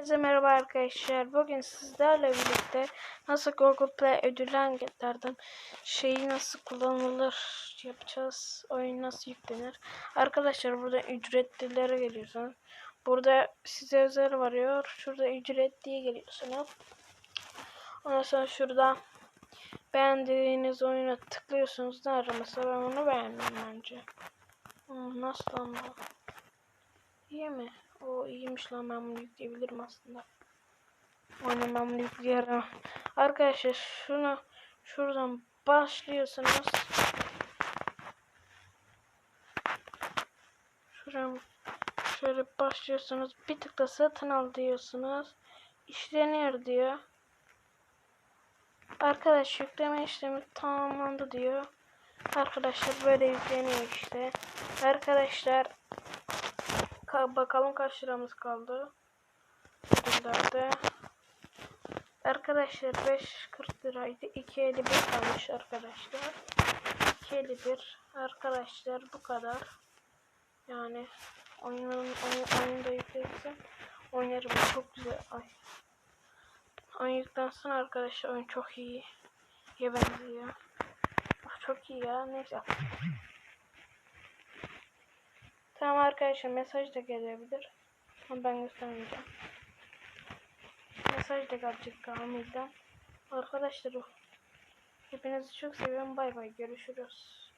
Herkese merhaba arkadaşlar. Bugün sizlerle birlikte nasıl Google Play anketlerden şeyi nasıl kullanılır yapacağız. Oyun nasıl yüklenir. Arkadaşlar burada ücretlilere geliyorsunuz. Burada size özel varıyor. Şurada ücret diye geliyorsunuz. Ondan sonra şurada beğendiğiniz oyuna tıklıyorsunuz. Ne araması ben bunu beğendim bence. Hmm, nasıl ama? İyi mi? O iyiymiş lan ben bunu yükleyebilirim aslında. Aynen ben bunu yükleyelim. Arkadaşlar şunu şuradan başlıyorsunuz. Şuradan şöyle başlıyorsunuz. Bir tıkla satın al diyorsunuz. İşleniyor diyor. Arkadaş yükleme işlemi tamamlandı diyor. Arkadaşlar böyle yükleniyor işte. Arkadaşlar Ka bakalım kaç liramız kaldı. Ödüllerde. Arkadaşlar 5.40 liraydı. 2.51 kalmış arkadaşlar. 2.51 arkadaşlar bu kadar. Yani oyunun oyun, oyunda yüklersem oynarım çok güzel. Ay. Oyun yüklensin arkadaşlar oyun çok iyi. Ya benziyor. Oh, çok iyi ya. Neyse. Tamam arkadaşlar mesaj da gelebilir. Ama ben göstermeyeceğim. Mesaj da gelecek Kamil'den. Arkadaşlar hepinizi çok seviyorum. Bay bay görüşürüz.